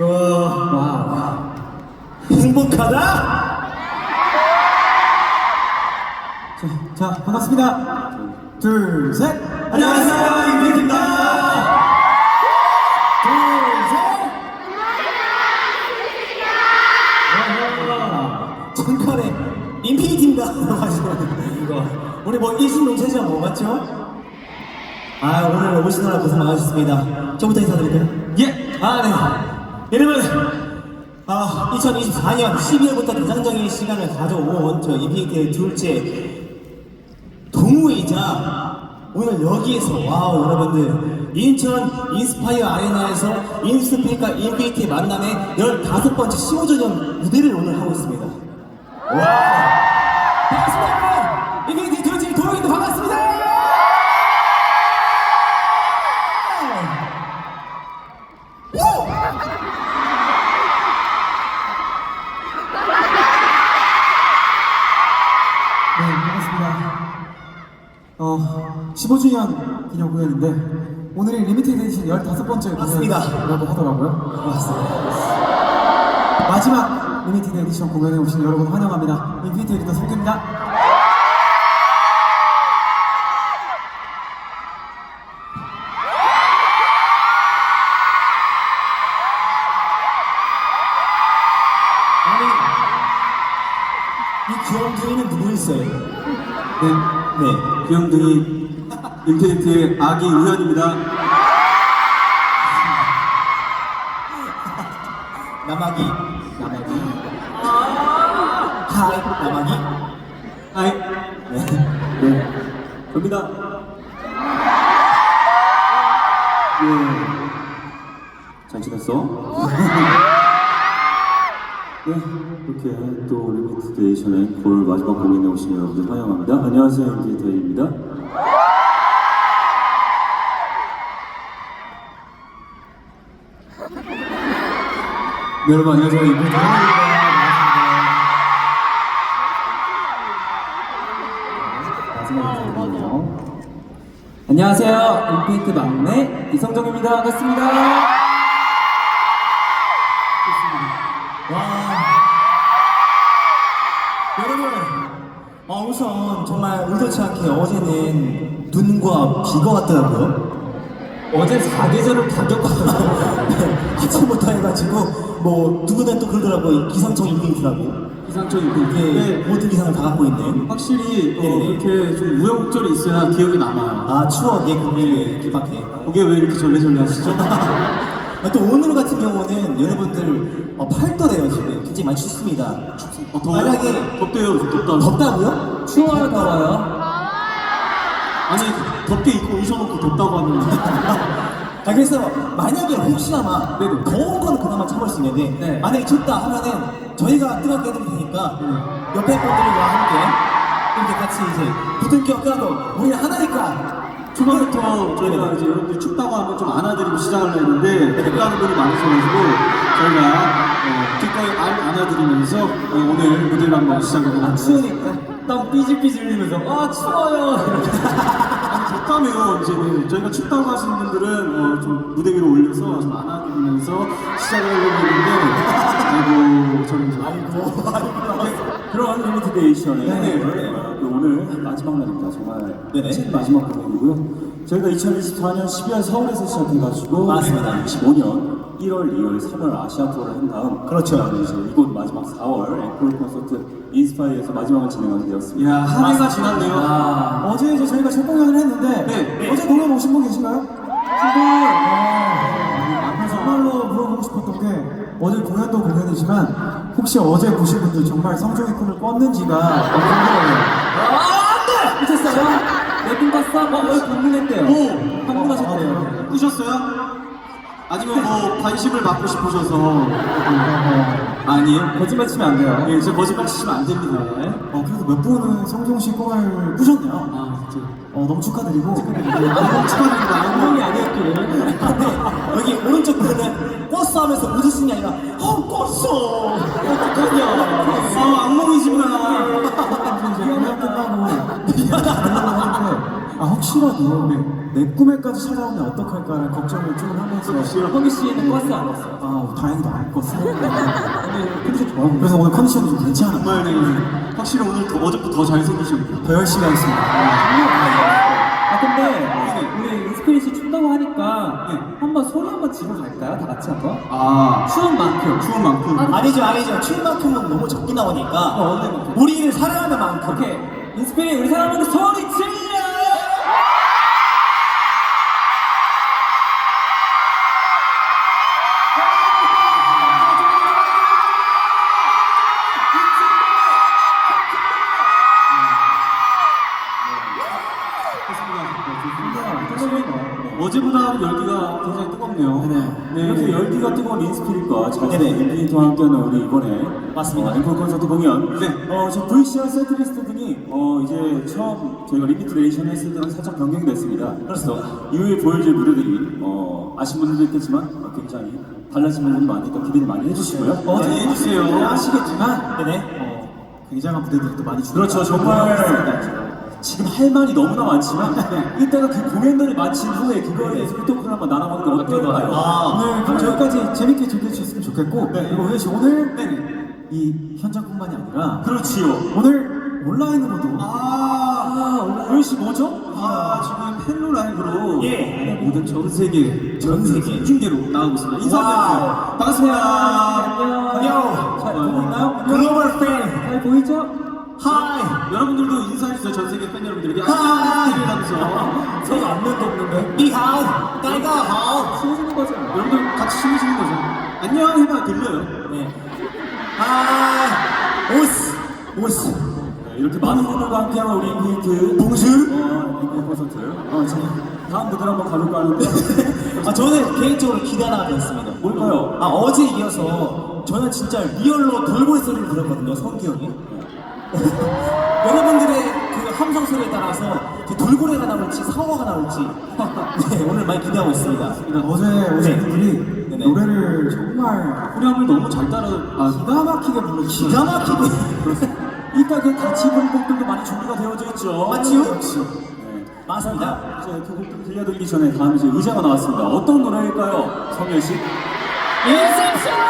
와, 행복하다? 자, 자, 반갑습니다. 둘, 셋. 안녕하세요, 셋. 잠깐에 인피니티입니다. 이거 우리 뭐 일신동체죠, 뭐 맞죠? 아 오늘 오시느라 고생 많으셨습니다. 저부터 인사드릴까요? 예. 아 네. 여러분, 아 2024년 12월부터 대장정의 시간을 가져온 저 인피니티의 둘째 동우이자 오늘 여기에서 와우 여러분들 인천 인스파이어 아레나에서 인스피카 인피니티 만남의 15번째 15주년 무대를 오늘 하고 있습니다. 와 어, 15주년 기념 공연인데, 오늘이 리미티드 에디션 15번째 맞습니다. 공연이라고 하더라고요. 반갑습니다. 마지막 리미티드 에디션 공연에 오신 여러분 환영합니다. 인피니티 에디터 성규입니다. 아니 이 귀염둥이는 누구일까요? 네, 네. 귀염둥이 인피니트의 아기 우현입니다. 남아기 남아기 하이 남아기 아이, 네. 네, 접니다. 예, 잘 지냈어? 네, 이렇게 또 리미티드 에이션의 볼 마지막 공연에 오신 여러분들 환영합니다. 안녕하세요, 인피니트입니다. 네, 여러분 안녕하세요, 인피니트입니다. 마지막 인사드리고요. 안녕하세요. 인피니트 막내 이성정입니다. 반갑습니다. 우선 정말 의도치 않게 어제는 눈과 비가 왔더라고요 어제 사계절을 다 겪었어요. 네, 아침부터 해가지고 뭐 누구나 또 그러더라고요 이 기상청 인피니트라고 기상청 이게 인피니트. 모든 기상을 다 갖고 있는 확실히 어, 네네. 그렇게 좀 우여곡절이 있어야 기억이 남아요. 아 추억의 금일 길밖에 그게 왜 이렇게 절레절레 하시죠? 아, 또 오늘 같은 경우는 여러분들 어, 팔도래요 지금 굉장히 많이 춥습니다 어, 더워요? 만약에 덥대요, 덥다. 덥다고요? 추워요, 더워요? 아니, 덥게 입고 오셔놓고 덥다고 하는 아 그래서 만약에 혹시나마 네네. 더운 거는 그나마 참을 수 있는데 네. 만약에 춥다 하면은 저희가 뜨겁게 해드릴 테니까 옆에 분들과 함께 이렇게 같이 이제 부둥켜 껴도 우리는 하나니까 초반부터 저희가 이제 여러분들 춥다고 하면 좀 안아드리고 시작을 했는데 덥다는 분이 많으셔가지고 저희가 어, 기꺼이 안, 안아드리면서 어, 오늘 무대를 한번 안 하겠습니다. 추우니까 땀 삐질삐질 흘리면서 아 추워요. 이렇게. 덥다며 이제 네, 저희가 춥다고 하시는 분들은 어, 좀 무대 위로 올려서 좀 안아드리면서 시작을 하려고 했는데 아이고 저는 이제 아이고 아이고 그런 리미티드 에이션의 네네. 오늘 마지막 날입니다. 정말 네네. 마지막 공연이고요. 저희가 2024년 12월 서울에서 시작해가지고 맞습니다. 25년 1월, 2월, 3월 아시아 투어를 한 다음 그렇죠. 이제 이곳 마지막 4월 앵콜 콘서트 인스파이어에서 마지막을 진행하게 되었습니다. 야, 한 해가 지났네요. 아, 어제 이제 저희가 첫 공연을 했는데 네. 어제 공연 오신 분 계신가요? 친구 정말로 물어보고 싶었던 게 어제 공연도 공연이지만 혹시 어제 보신 분들 정말 성종의 꿈을 꿨는지가 궁금해요. 안돼! 미쳤어요? 내꿈 꿨어? 어, 여기 방문했대요. 오! 방문하셨대요. 꾸셨어요? 아니면 뭐 관심을 받고 싶으셔서 아니에요? 거짓말 치면 안 돼요. 예, 저 거짓말 치시면 안 됩니다. 어, 그래도 몇 분은 성종 씨 꿈을 꾸셨네요. 아, 진짜. 어, 너무 축하드리고 너무 축하드립니다. 방송이 아니었기를. 여기 오른쪽 분은 껐어 하면서 웃으신 게 아니라 어 껐어 어떡하냐 아, 악몽이시구나. 공연 끝나고 미안하다고 하는데 아 혹시 혹시라도 내 꿈에까지 찾아오면 어떡할까라는 걱정을 좀 하면서. 허기 씨는 버스 안 왔어요. 아 다행히도 안 껐어 오늘 컨디션 좋아 그래서 오늘 컨디션이 좀 괜찮아 정말 네, 확실히 오늘 더, 어제부터 더 잘생기셨네요. 더 열심히 하겠습니다. 아 근데 하니까 한번 소리 한번 지르 갈까요? 다 같이 한번. 아, 추운 만큼. 추운 만큼. 아니죠 아니죠 춤 만큼은 너무 적게 나오니까 어, 어느 만큼? 우리를 사랑하는 만큼 오케이. 인스피리 우리 사랑하는 소리 질러. 어제보다 열기가 굉장히 뜨겁네요. 네 네. 이렇게 열기가 뜨거운 인스피릿과. 자신의 인피니트와 함께하는 우리 이번에 맞습니다. 어, 앵콜 콘서트 공연 네. 어, 지금 VCR 세트리스트 등이 어, 이제 처음 저희가 리미트 레이션 했을 때랑 살짝 변경이 됐습니다 그래서 이후에 보여줄 무대들이 어, 아신 분들도 있겠지만 어, 굉장히 달라진 부분이 많으니까 기대를 많이 해주시고요 어제 네, 해주세요. 아시겠지만 네네 어, 굉장한 무대들이 또 많이 그렇죠 정말 지금 할 말이 너무나 많지만 이따가 그 공연들을 마친 후에 그거에 소토크를 한번 나눠보는 게 어떨까요? 아 오늘 그럼 저기까지 재밌게 즐겨주셨으면 좋겠고 네. 그리고 회시 오늘 이 현장뿐만이 아니라 그렇지요 오늘 온라인으로도 아, 회시 뭐죠? 아, 지금 헬로 라이브로 예. 모든 전 세계, 전 세계. 중계로 나가고 있습니다. 인사 와우. 한번 반갑습니다. 안녕 잘 보고 있나요? 글로벌 팬 잘 보이죠? 하이 여러분들도 인사해주세요. 전 세계 팬 여러분들에게. 하이. 하면서 서로 안면도 없는데 니하오 딸가 하오 친해지는 거죠. 여러분들 같이 친해지는 거죠. 안녕 해봐 들려요. 네 하이 오스 오스 네, 이렇게 많은 분들과 함께하는 우리 인피니트 봉수 어, 앵콜 콘서트 어, 지금 다음 무대를 한번 가볼까 하는데 아 저는 개인적으로 기대하는 게 있습니다. 뭘까요? 아 어제 이어서 저는 진짜 리얼로 돌고래 소리를 들었거든요. 성기 형이. 여러분들의 그 함성 소리에 따라서 그 돌고래가 나올지 상어가 나올지 네, 오늘 많이 기대하고 있습니다. 어제 오신 네. 분들이 네네. 노래를 정말 후렴을 너무 잘 따라. 아, 기가 막히게 불러주시고 기가 막히게 이따 그 같이 부른 곡들도 많이 준비가 되어져 있죠 맞지요? 네. 맞습니다. 이제 그 곡들 들려드리기 전에 다음 이제 의자가 나왔습니다 어떤 노래일까요? 성현 씨? 인셉션!